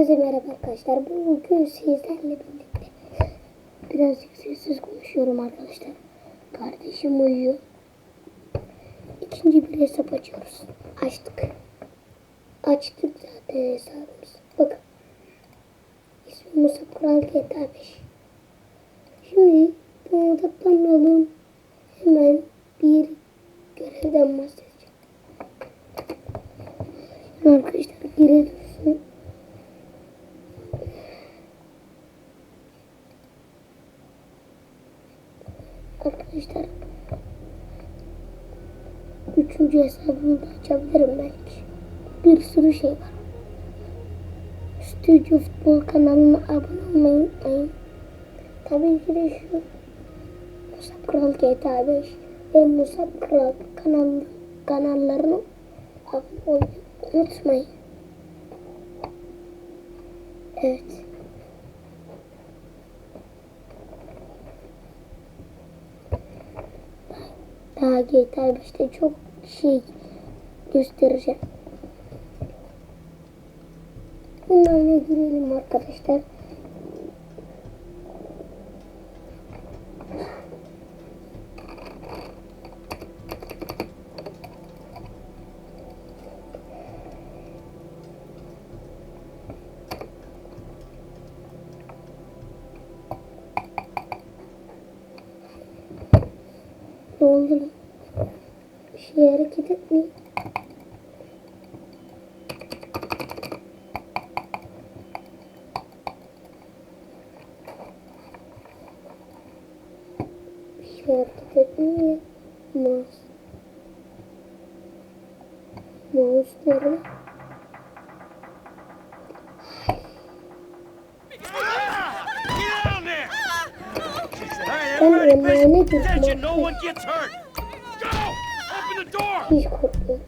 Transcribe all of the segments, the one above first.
Hepinize merhaba arkadaşlar. Bugün sizlerle birlikte birazcık sessiz konuşuyorum arkadaşlar. Kardeşim uyuyor. İkinci bir hesap açıyoruz. Açtık. Açtık zaten hesabımızı. Bakın. İsmi Musa Kural GTA 5. Şimdi buna odaklanmayalım. Hemen bir görevden bahsedeceğim. Arkadaşlar geri dursun. Arkadaşlar üçüncü hesabımı da açabilirim belki. Bir sürü şey var. Stüdyo Futbol kanalına abone olmayı unutmayın. Tabii ki de şu Musab Kral GTA 5 ve Musab Kral kanal, kanallarına abone olmayı unutmayın. Evet. Daha GTA 5'te çok şey göstereceğim. Bunlarla girelim arkadaşlar. Ne oldu lan? Bir şey hareket etmiyor. Bir şey hareket etmiyor. Mouse. Mouse nerede? Ben everybody, emeğine Hiç korkmuyorum.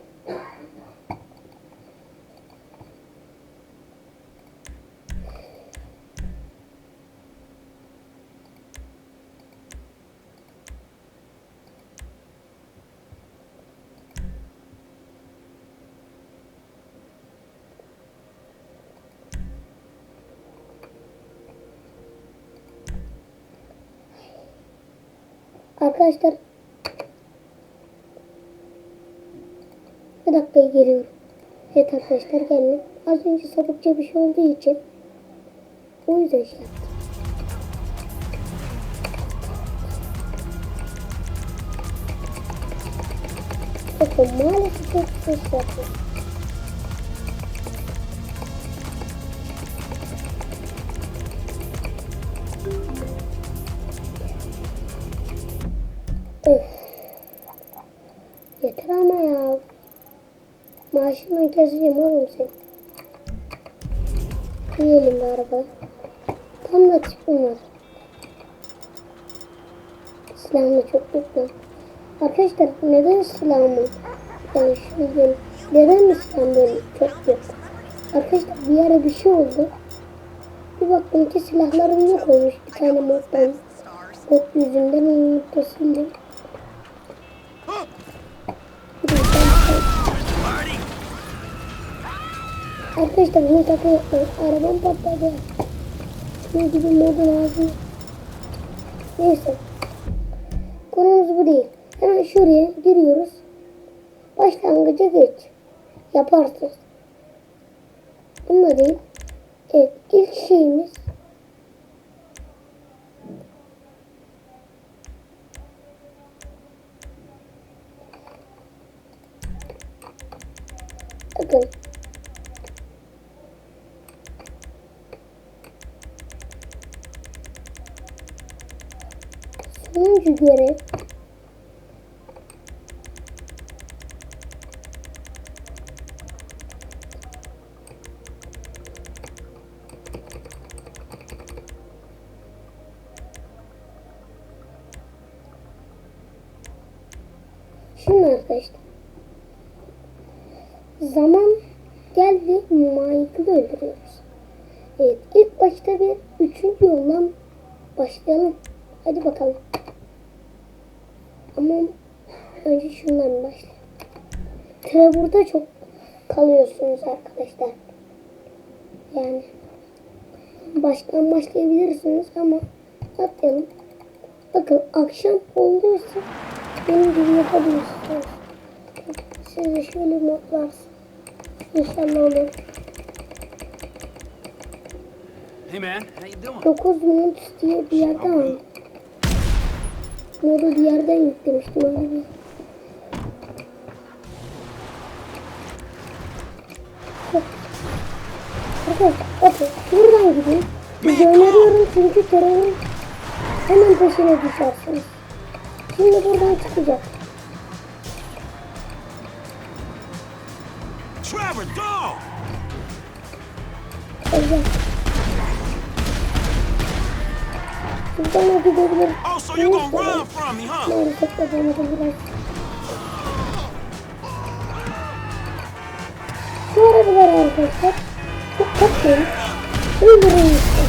Arkadaşlar bir dakikaya geliyorum. Evet arkadaşlar geldim. Az önce sapıkça bir şey olduğu için o yüzden şey yaptım. Bakın maalesef çok ses yaptım. Öf. Yeter ama ya. Maaşından keseceğim oğlum seni. Yiyelim bir araba. Tam da tipim var. Silahım da çok lan. Arkadaşlar neden silahımın yani benim neden mi silahım çok büyük? Arkadaşlar bir ara bir şey oldu. Bir baktım ki silahlarım yok olmuş bir tane moddan. Mod yüzünden onu sildim. Arkadaşlar bunu takı yapmayın. Arabam patladı. Ne gibi modun ağzını. Neyse. Konumuz bu değil. Hemen şuraya giriyoruz. Başlangıca geç. Yaparsınız. Bununla değil. Evet ilk şeyimiz Bakın. Sonuncu görev Şimdi arkadaşlar zaman geldi Mike'ı öldürüyoruz. Evet ilk başta bir üçüncü yoldan başlayalım. Hadi bakalım. Ama önce şundan başlayalım. Trevor'da çok kalıyorsunuz arkadaşlar. Yani baştan başlayabilirsiniz ama atlayalım. Bakın akşam olduysa benim gibi yapabilirsiniz. Size şöyle modlarsın. İnşallah olur. Hey, man. How you doing? 9 minut diye bir yerden aldım. Modu bir yerden yüklemiştim öyle bir. Arkadaşlar bakın şuradan gidin. Size öneriyorum çünkü terörün hemen peşine düşersiniz. Şimdi buradan çıkacak. Trevor, dog! Olacak. Buradan da gidebilir. So you gonna run from me, huh? Maalesef yapamadım biraz. Şu arabalar arkadaşlar çok katlayın. Öldürün işte.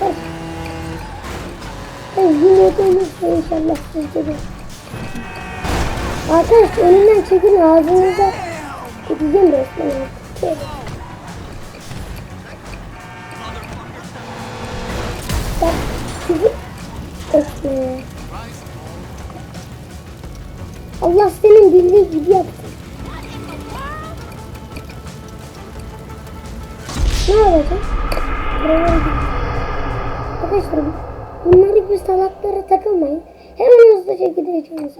Bak. Ben yine de olursa inşallah sizde de. Arkadaş önümden çekin ağzınıza. Gideceğim resmen artık. Allah senin bildiği gibi yapsın. Ne yapacağız? Arkadaşlar bunları gibi salaklara takılmayın. Hemen hızlıca gideceğiz.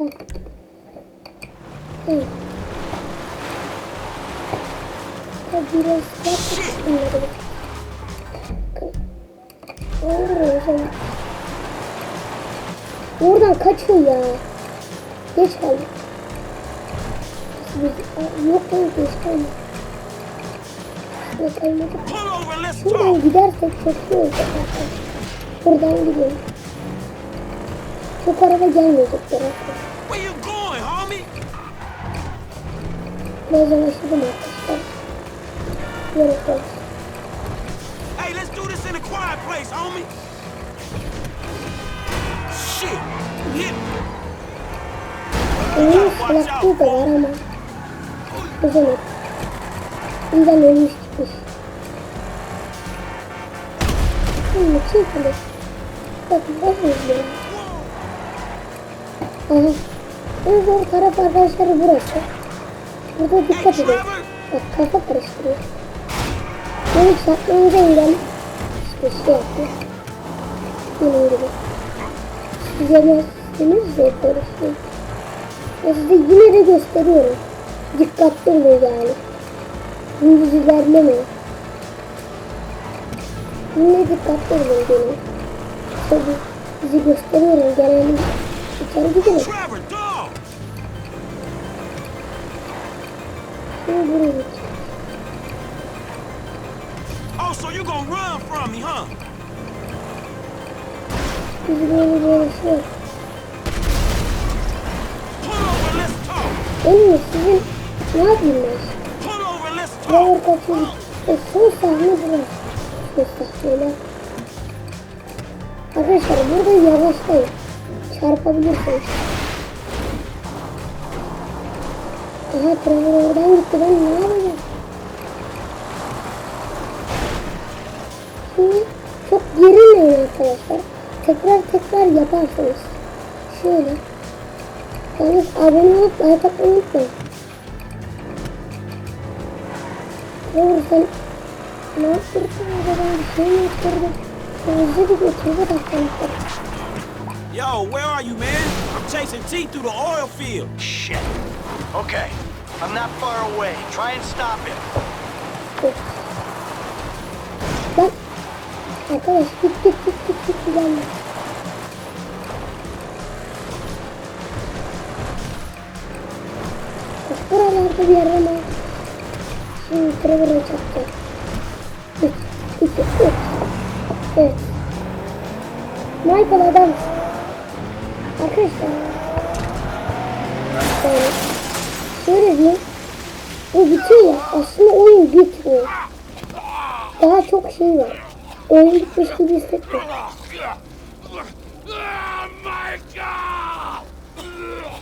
Evet. Biraz yaptık bunları. Olur zaman. Oradan kaçın ya. Geç kaldık. Yok lan geç kaldık. Geç kalmadık. Pull over and let's Şuradan talk. gidersek çok olacak arkadaşlar. Buradan gidelim. Çok araba gelmeyecek arkadaşlar. Biraz yavaşladım arkadaşlar. Gerek yok. Hey, let's do this in a quiet place, homie. Shit. Hit. Onun salaklığı da. Güzel. Bundan ölmüş gitmiş. Şimdi çekilir. Bakın bakın ya. Aha. En zor taraf arkadaşlar burası. Burada dikkat edin. Bak kafa karıştırıyor. Bunu çarpmanıza engel. İşte şey yapıyor. Bunun gibi. Siz yemezsiniz ya böyle şey. Ben size yine de gösteriyorum. Dikkatli olun yani. Gündüz ilerlemeyin. Yine dikkatli olun benim. Tabii sizi gösteriyorum. Genelde içeri gidelim. Şimdi buraya gideceğim. Oh, so you gonna run from me, huh? Biz böyle böyle şey. Benim sizin ne yapayım ben? Yavur kaçıyor. E son sahne burası. Göstermeler. Arkadaşlar burada yavaşlayın. Çarpabilirsiniz. Aha Trevor oradan gitti. Ben ne yapacağım? Şimdi çok gerilmeyin arkadaşlar. Tekrar tekrar yaparsınız. Şöyle. Yalnız abone olup like atmayı unutmayın. Trevor sen ne yaptırdın acaba? Bir şey mi yaptırdın? Hızlı bir götürme dakikalıklar. Yo, where are you, man? I'm chasing T through the oil field. Shit. Okay, I'm not far away. Try and stop him. Bak. Arkadaş git git git git git gelme. Buralarda bir yerde mi? Trevor'a çarpacak. Üç, iki, üç. Evet. Michael adam. Arkadaşlar. Yani şöyle diyeyim. Bu bitiyor ya. Aslında oyun bitmiyor. Daha çok şey var. Oyun bitmiş gibi hissetmiyorum.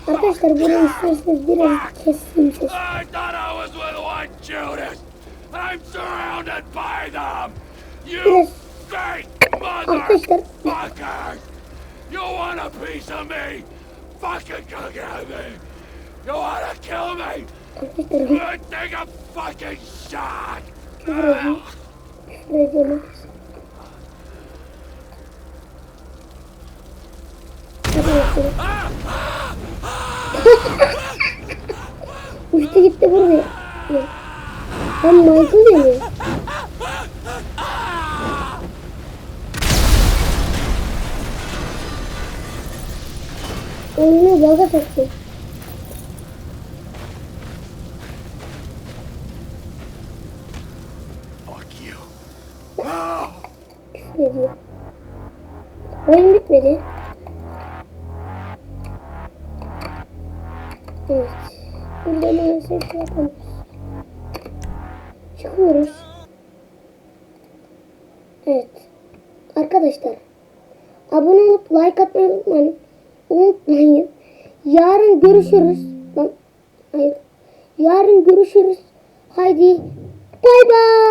Arkadaşlar bunu isterseniz biraz keseyim sesi. I'm surrounded by them! You fake arkadaşlar motherfuckers! You want a piece of me? Fucking come at me! You wanna kill me? Good, take a fucking shot! küfür ediyorum. Küfür ediyorum. Hadi bakalım. Uçtu gitti buraya. Lan Michael geliyor. Oyunu baga soktu. Fuck you. Küfür ediyor. Oyun bitmedi. Evet. Burada maalesef şey yapamıyoruz. Çıkıyoruz. Evet. Arkadaşlar. Abone olup like atmayı unutmayın. Unutmayın. Yarın görüşürüz. Lan, hayır. Yarın görüşürüz. Haydi. Bay bay.